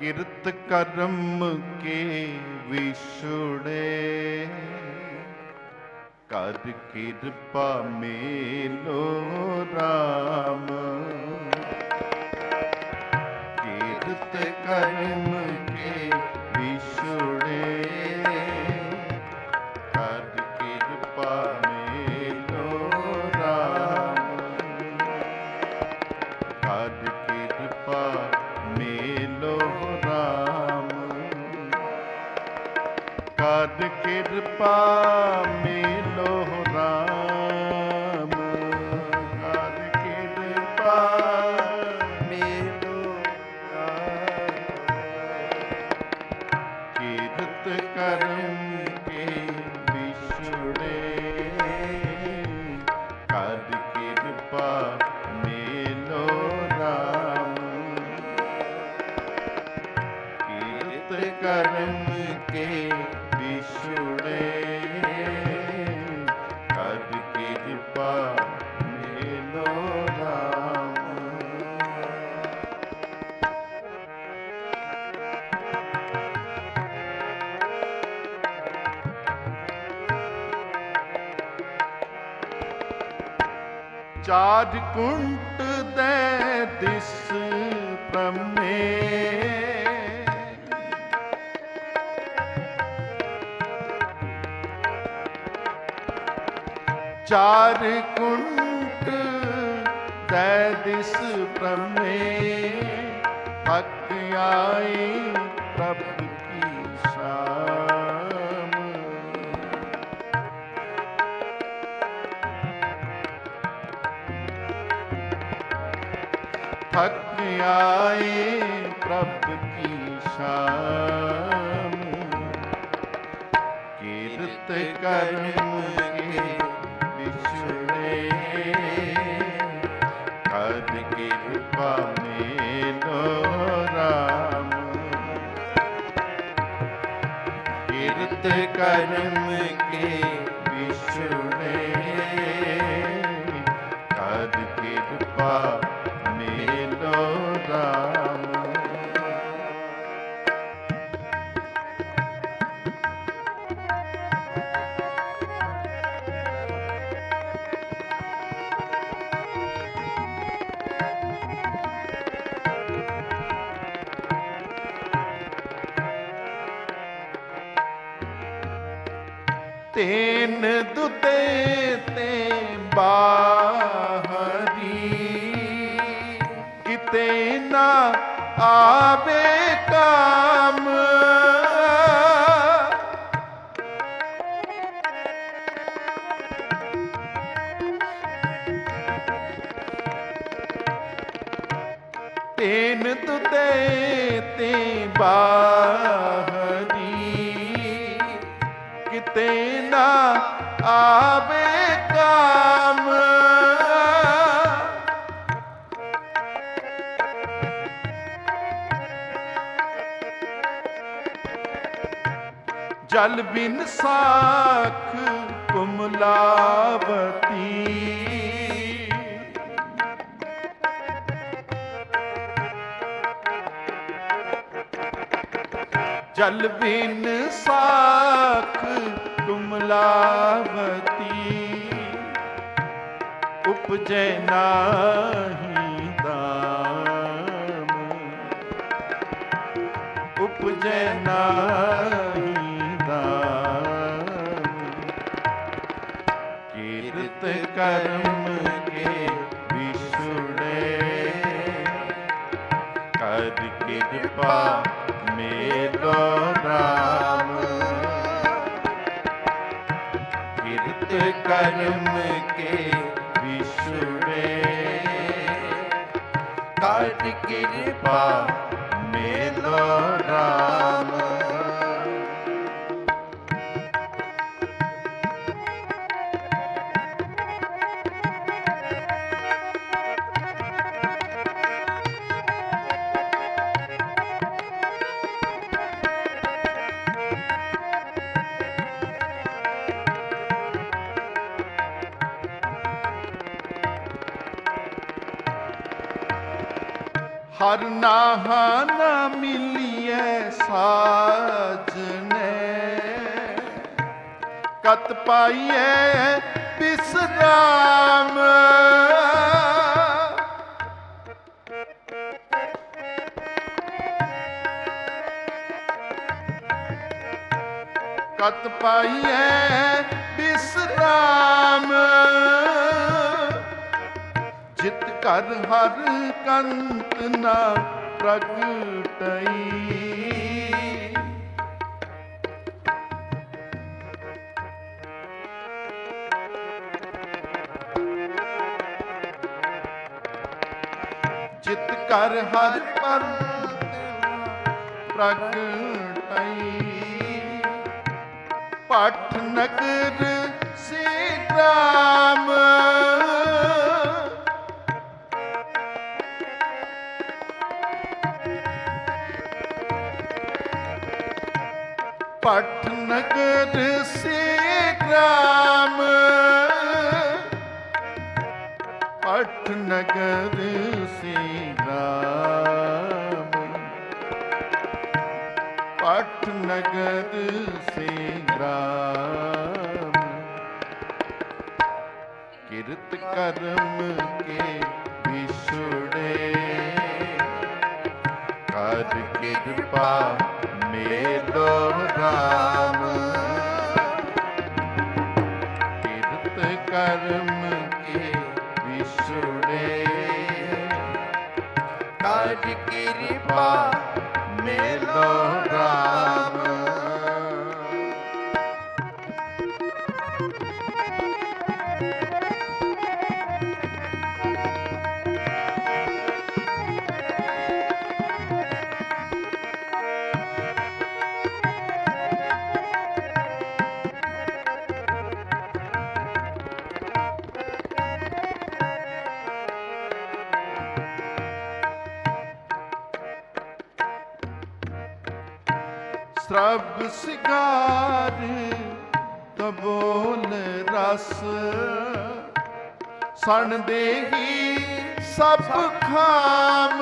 ਕਿਰਤ ਕਰਮ ਕੇ ਵਿਛੜੇ ਕਰ ਕਿਰਪਾ ਮੇਲੋ ਰਾਮ ਕੀਰਤ ਕਰਮ ਕਰ ਕਿਰਪਾ ਮੇਲੋ ਰਾਮ। ਕਰ ਕਿਰਪਾ ਮੇਲੋ ਕੀਰਤ ਕਰਮ ਕੇ ਵਿਛੜੇ ਕਰ ਕਿਰਪਾ ਮੇਲੋ ਰਾਮ। ਕੀਰਤ ਕਰਮ ਕੇ ਚਾਰ ਕੁੰਟ ਦੇ ਦਿਸ ਚਾਰ ਕੁੰਟ ਦੇ ਦਿਸ ਪ੍ਰਮੇ ਹੱਕ ਆਈ ਪ੍ਰਭ ਕੀ ਸ਼ਾਮ। ਥਕ ਆਏ ਪ੍ਰਭ ਕੀ ਸ਼ਾਮ। ਕੀਰਤ ਕਰਮ ਕੇ ਕਰਮ ਕੇ ਵਿਛੜੇ ਕਦ ਕਿਰਪਾ ਨਾ ਆਵੇ ਕਾਮ। ਤੇਨ ਤੁਤੇ ਤੇ ਬਾਹਰੀ ਕਿਤੇ ਨਾ ਆਵੇ ਜਲ ਬਿਨ ਸਾਖ ਕੁਮਲਾਵਤੀ ਜਲ ਬਿਨ ਸਾਖ ਕੁਮਲਾਵਤੀ ਉਪਜੈ ਨਾਹੀ ਦਾਮ। ਉਪਜੈ ਨਾਹੀ ਕਿਰਪਾ ਮੇਲੋ ਰਾਮ। ਕਿਰਤ ਕਰਮ ਕੇ ਵਿਸ਼ਵੇ। ਕਰ ਕਿਰਪਾ ਮੇਲੋ ਰਾਮ। ਹਰ ਨਾਹਾ ਨਾ ਮਿਲੀਐ ਸਾਜਨੇ। ਕਤ ਪਾਈਐ ਬਿਸਰਾਮ ਕਤ ਪਾਈਐ ਬਿਸਰਾਮ ਜਿਤ ਕਰ ਹਰ ਕੰਤ ਨਾ ਪ੍ਰਗਟਈ। ਜਿਤ ਕਰ ਹਰ ਪੰਤ ਪ੍ਰਗਟਈ। ਪਠ ਨਗਰ ਸੀਤਾਮ ਪਠ ਨਗਰ ਸੀਤਾਮ ਪਠ ਨਗਰ ਸੀਤਾਮ ਪਠ ਨਗਰ ਸੰਗਰਾਮ ਕਿਰਤ ਕਰਮ ਕੇ ਵਿਛੜੇ। ਕਰ ਕਿਰਪਾ ਦੋ ਰਾਮ ਕਿਰਤ ਕਰਮ ਕੇ ਵਿਛੜੇ ਕਰ ਕਿਰਪਾ ਮੇਲੋ ਰਾਮ ਸਰਬ ਸਿਗਾਰ ਤਬੋਲ ਰਸ। ਸਣ ਦੇਹੀ ਸਭ ਖਾਮ।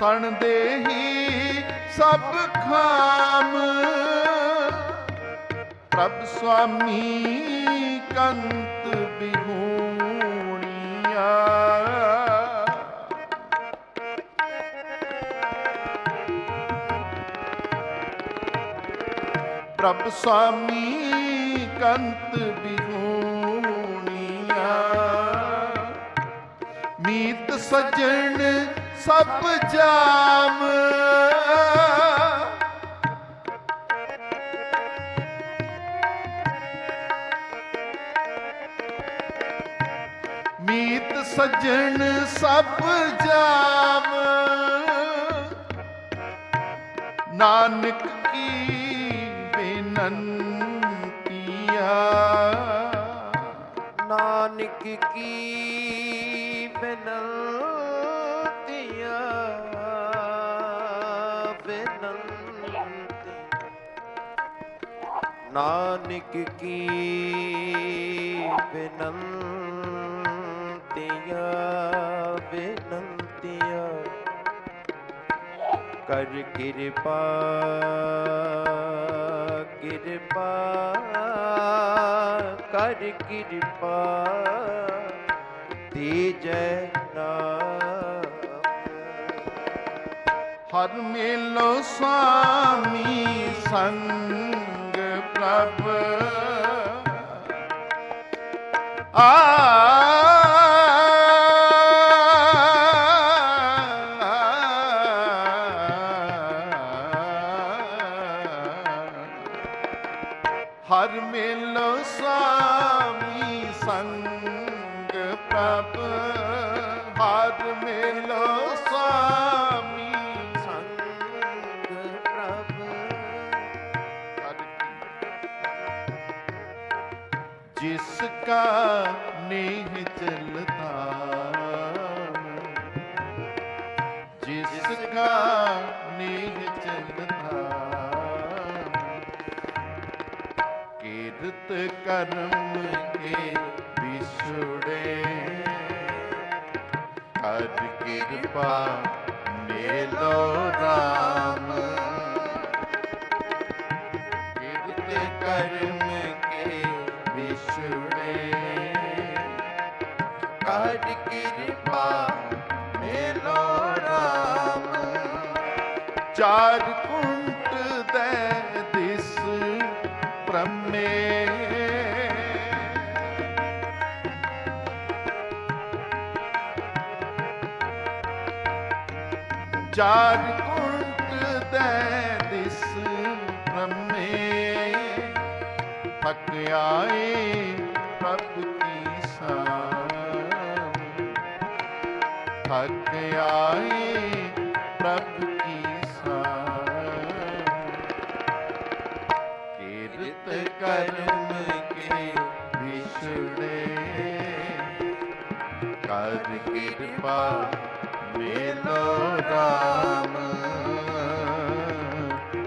ਸਣ ਦੇਹੀ ਸਭ ਖਾਮ। ਪ੍ਰਭ ਸੁਆਮੀ ਕੰਤ ਬਿਹੂਣੀਆ ਪ੍ਰਭ ਸੁਆਮੀ ਕੰਤ ਬਿਹੂਣੀਆ ਮੀਤ ਸਜਣ ਸਭ ਜਾਮ। ਮੀਤ ਸਜਣ ਸਭ ਜਾਮ। ਨਾਨਕ ਕੀ ਬੇਨੰਤੀਆ। ਨਾਨਕ ਕੀ ਬੇਨੰਤੀਆ। ਬੇਨੰਤੀ ਨਾਨਕ ਕੀ ਬੇਨੰਤੀਆ ਬੇਨੰਤੀਆ। ਕਰ ਕਿਰਪਾ ਕਿਰਪਾ, ਕਰ ਕਿਰਪਾ। ਤੇਜੈ ਨਾਮ। ਹਰ ਮੇਲੋ ਸੁਆਮੀ ਸੰਗ ਪ੍ਰਭ। ਆ ਜਿਸ ਕਾ ਨੇਹ ਚਲਤਾ ਜਿਸ ਕਾ ਨੇਹ ਚਲਤਾ ਕਿਰਤ ਕਰਮ ਕੇ ਵਿਛੜੇ ਹਰ ਕਿਰਪਾ ਮੇਲੋ ਰਾਮ। ਕਿਰਤ ਕਰਮ ਵਿਛੜੇ ਕਾਜ ਕਿਰਪਾ ਮੇਲੋ ਰਾਮ। ਚਾਰ ਕੁੰਟ ਦੇ ਦਿਸ ਪ੍ਰਮੇ ਚਾਰ ਥਕ ਆਏ ਪ੍ਰਭ ਕੀ ਸਾਮ ਥਕ ਆਏ ਪ੍ਰਭ ਕੀ ਸਾਮ ਕੀਰਤ ਕਰਮ ਕੇ ਵਿਛੜੇ। ਕਰ ਕਿਰਪਾ ਮੇਲੋ ਰਾਮ।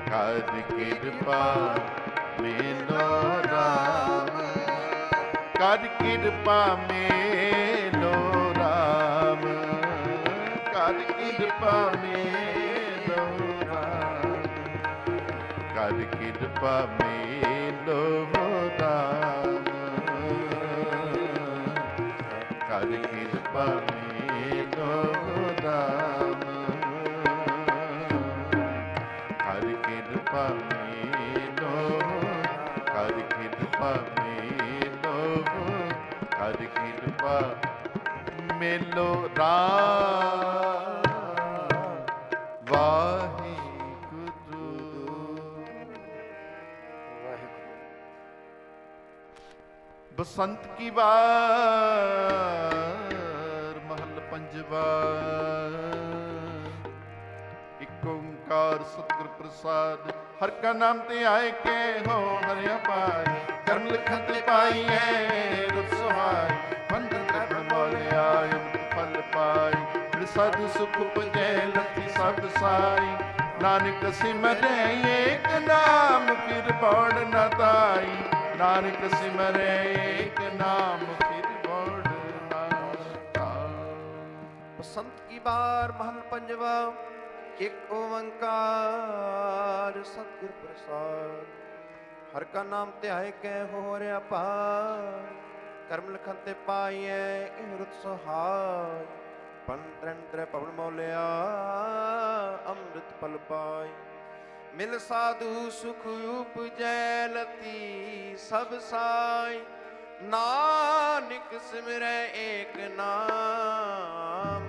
ਕਰ ਕਿਰਪਾ ਮੇਲੋ ਕਰ ਕਿਰਪਾ ਮੇਲੋ ਰਾਮ। ਕਰ ਕਿਰਪਾ ਮੇਲੋ ਰਾਮ। ਕਰ ਕਿਰਪਾ ਮੇਲੋ ਰਾਮ। ਕਰ ਕਿਰਪਾ ਮੇਲੋ ਰਾਮ। ਕਰ ਕਿਰਪਾ ਮੇਲੋ ਕਰ ਕਿਰਪਾ ਕਿਰਪਾ ਮੇਲੋ ਰਾਮ ਵਾਹਿਗੁਰੂ ਵਾਹਿਗੁਰੂ ਬਸੰਤ ਕੀ ਵਾਰ, ਮਹਲ ਪੰਜਵਾ ਇੱਕ ਓੰਕਾਰ ਸਤਿਗੁਰ ਪ੍ਰਸਾਦ, ਹਰ ਕਾ ਨਾਮ ਤੇ ਆਏ ਕੇ ਹੋ ਹਰਿਆ ਪਾਈ ਕਰਮ ਲਿਖਨ ਪਾਈਐ ਰੁਤ ਸੁਹਾਈ ਸਦ ਫਿਰ ਸਾਧੂ ਸੁਖ ਪੁਜੈ ਲਤੀ ਸਭ ਸਾਈ। ਨਾਨਕ ਸਿਮਰੈ ਏਕ ਨਾਮ, ਫਿਰ ਬੋੜ ਨ ਤਾਈ ਨਾਨਕ ਸਿਮਰੈ ਏਕ ਨਾਮ, ਫਿਰ ਬੋੜ ਨ ਤਾਈ ਬਸੰਤ ਕੀ ਬਾਰ ਮਹਲ ਪੰਜਵਾ, ਇੱਕ ਓੰਕਾਰ ਸਤਿਗੁਰ ਪ੍ਰਸਾਦ। ਹਰ ਕਾ ਨਾਮ ਧਿਆਏ ਕੈ ਹੋ ਰਿਆ ਪਾਰ ਕਰਮ ਲਖਨ ਤੇ ਪਾਈਐ ਇਹ ਰੁਤ ਸਹਾਈ ਪੰਤਰਨ ਤ੍ਰੈ ਪਵਨ ਮੋਲਿਆ, ਅੰਮ੍ਰਿਤ ਪਲ ਪਾਈ। ਮਿਲ ਸਾਧੂ ਸੁਖ ਉਪਜੈ ਲਤੀ ਸਭ ਸਾਈ। ਨਾਨਕ ਸਿਮਰੈ ਏਕ ਨਾਮ,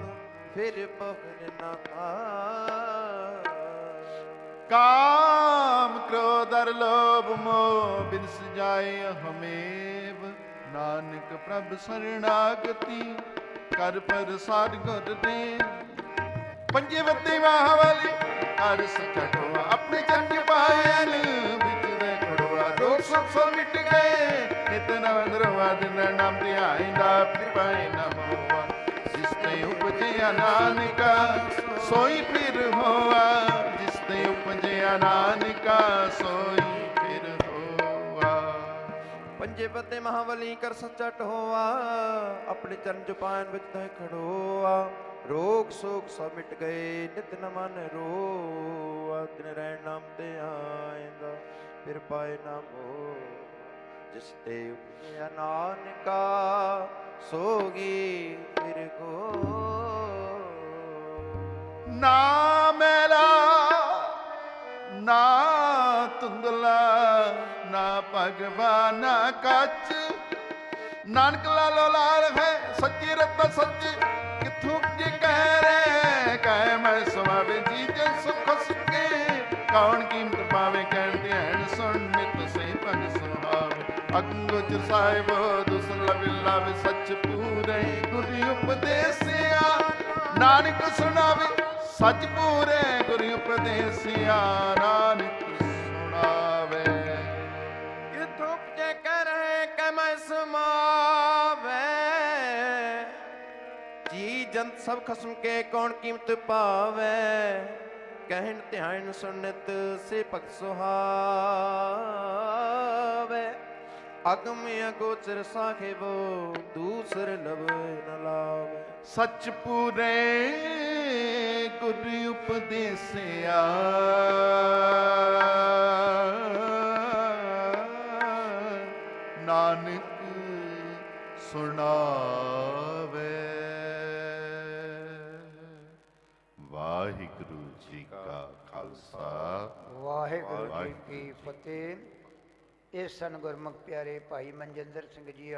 ਫਿਰ ਬਹੁਰ ਨਾ ਕਾਮ ਕ੍ਰੋਧ ਅਰ ਲੋਭ ਮੋਹ ਬਿਨਸ ਜਾਏ ਹਮੇਵ। ਨਾਨਕ ਪ੍ਰਭ ਸਰਣਾਗਤੀ ਕਰ ਪ੍ਰਸਾਦ ਗੁਰ ਦੇ ਪੰਜੇ ਵੱਤੇ ਵਾਹ ਵਾਲੀ ਹਰ ਸੱਚਾ ਟੋਆ ਆਪਣੇ ਚੰਨ ਪਾਇਨ ਵਿੱਚ ਦੇ ਖੜਵਾ ਰੋਗ ਸੁਖ ਸੋ ਮਿਟ ਗਏ, ਨਿਤ ਨਵ ਦਿਨ ਨਾਮ ਤੇ ਆਇਂਦਾ ਫਿਰ ਪਾਏ ਨਾ ਜਿਸ ਤੇ ਉਪਜਿਆ ਨਾਨਕਾ, ਸੋਈ ਫਿਰ ਹੋਆ। ਜਿਸ ਤੇ ਉਪਜਿਆ ਨਾਨਕਾ, ਸੋਈ ਪੰਜੇ ਬੱਦੇ ਮਹਾਵਲੀ ਕਰ ਸੱਚਾ ਟੋਆ ਆਪਣੇ ਚਰਨ ਜਪਾਨ ਵਿੱਚ ਤੈ ਖੜੋਆ। ਰੋਗ ਸੋਗ ਸਭ ਮਿਟ ਗਏ, ਨਿਤ ਨ ਮਨ ਰੋਆ। ਦਿਨ ਰਹਿਣ ਨਾਮ ਤੇ ਆਏਗਾ ਫਿਰ ਪਾਏ ਨਾਮ ਮੋ ਜਿਸ ਤੇ ਉਪਜਿਆ ਨਾਨਕਾ ਸੋਗੀ ਭਗਵਾਨਾ ਕੱਚ ਨਾਨਕ ਲਾਲੋ ਲਾਲ ਹੈ, ਸੱਚੀ ਰਤ ਸੱਚ। ਕਿਥੋਂ ਜੀ ਕਹਿ ਰੇ ਕਹਿ ਮੈਂ ਸਵਾਵੇ ਜੀ ਜਨ ਸੁਖ ਸੁਕੇ ਕੌਣ ਕੀਮਤ ਪਾਵੇ ਕਹਿਣ ਧਿਆਨ ਸੁਣ ਨਿਤ ਸੇ ਭਗ ਸੁਹਾਵੇ ਅੰਗੁਜ ਸਾਹਿਬ ਦੁਸਲਭ ਲਵ, ਸੱਚ ਪੂਰੇ ਗੁਰੀ ਉਪਦੇਸਿਆ। ਨਾਨਕ ਸੁਣਾਵੇ, ਸੱਚ ਪੂਰੇ ਗੁਰੀ ਉਪਦੇਸਿਆ। ਨਾਨਕ ਜੰਤ ਸਭ ਖਸਮ ਕੇ ਕੌਣ ਕੀਮਤ ਪਾਵੇ? ਕਹਿਣ ਧਿਆਨ ਸੁਨਤ ਸੇ ਭਗਤ ਸੁਹਾਵੇ। ਅਗਮ ਅਗੋਚਰ ਸਾਹਿਬੋ, ਦੂਸਰ ਲਵ ਨ ਲਾਵੇ। ਸੱਚ ਪੂਰੇ ਗੁਰ ਉਪਦੇਸਿਆ। ਨਾਨਕ ਸੁਣਾ। ਕੀ ਫਤਿਹ। ਇਹ ਸਨ ਗੁਰਮੁਖ ਪਿਆਰੇ ਭਾਈ ਮਨਜਿੰਦਰ ਸਿੰਘ ਜੀ